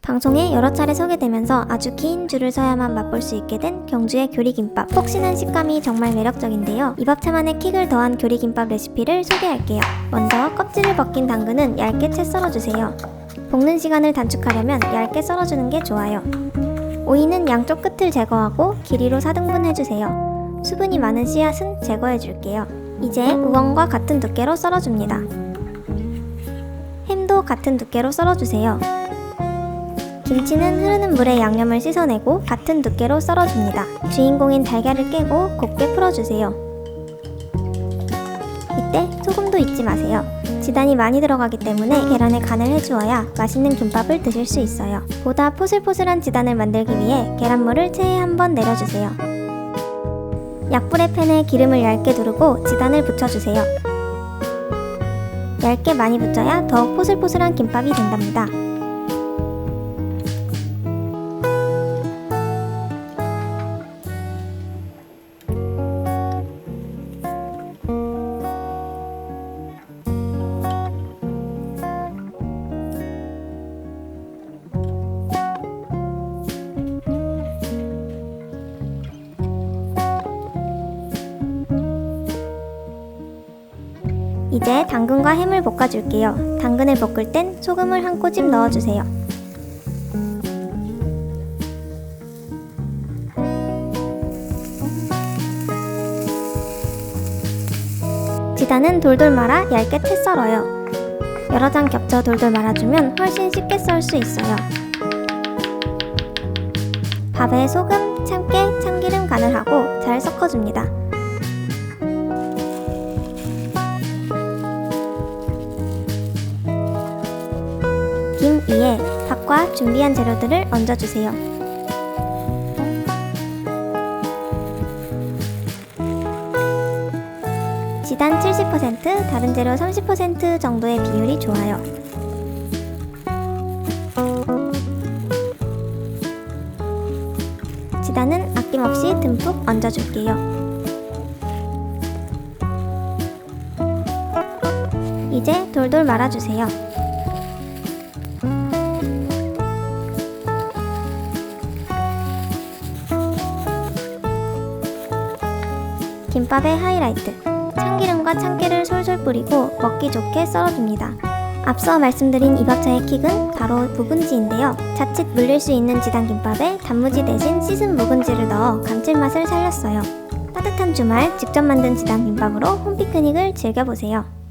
방송에 여러 차례 서게 되면서 아주 긴 줄을 서야만 맛볼 수 있게 된 경주의 교리김밥. 폭신한 식감이 정말 매력적인데요. 이 밥차만의 킥을 더한 교리김밥 레시피를 소개할게요. 먼저 껍질을 벗긴 당근은 얇게 채 썰어주세요. 볶는 시간을 단축하려면 얇게 썰어주는 게 좋아요. 오이는 양쪽 끝을 제거하고 길이로 4등분 해주세요. 수분이 많은 씨앗은 제거해줄게요. 이제 우엉과 같은 두께로 썰어줍니다. 햄도 같은 두께로 썰어주세요. 김치는 흐르는 물에 양념을 씻어내고 같은 두께로 썰어줍니다. 주인공인 달걀을 깨고 곱게 풀어주세요. 이때 소금도 잊지 마세요. 지단이 많이 들어가기 때문에 계란에 간을 해주어야 맛있는 김밥을 드실 수 있어요. 보다 포슬포슬한 지단을 만들기 위해 계란물을 체에 한번 내려주세요. 약불의 팬에 기름을 얇게 두르고 지단을 붙여주세요. 얇게 많이 붙여야 더욱 포슬포슬한 김밥이 된답니다. 이제 당근과 햄을 볶아줄게요. 당근을 볶을 땐 소금을 한 꼬집 넣어주세요. 지단은 돌돌 말아 얇게 채 썰어요. 여러 장 겹쳐 돌돌 말아주면 훨씬 쉽게 썰 수 있어요. 밥에 소금, 참깨, 참기름 간을 하고 잘 섞어줍니다. 김 위에 밥과 준비한 재료들을 얹어주세요. 지단 70%, 다른 재료 30% 정도의 비율이 좋아요. 지단은 아낌없이 듬뿍 얹어줄게요. 이제 돌돌 말아주세요. 김밥의 하이라이트 참기름과 참깨를 솔솔 뿌리고 먹기 좋게 썰어줍니다. 앞서 말씀드린 이 밥차의 킥은 바로 묵은지인데요. 자칫 물릴 수 있는 지단 김밥에 단무지 대신 씻은 묵은지를 넣어 감칠맛을 살렸어요. 따뜻한 주말 직접 만든 지단 김밥으로 홈피크닉을 즐겨보세요.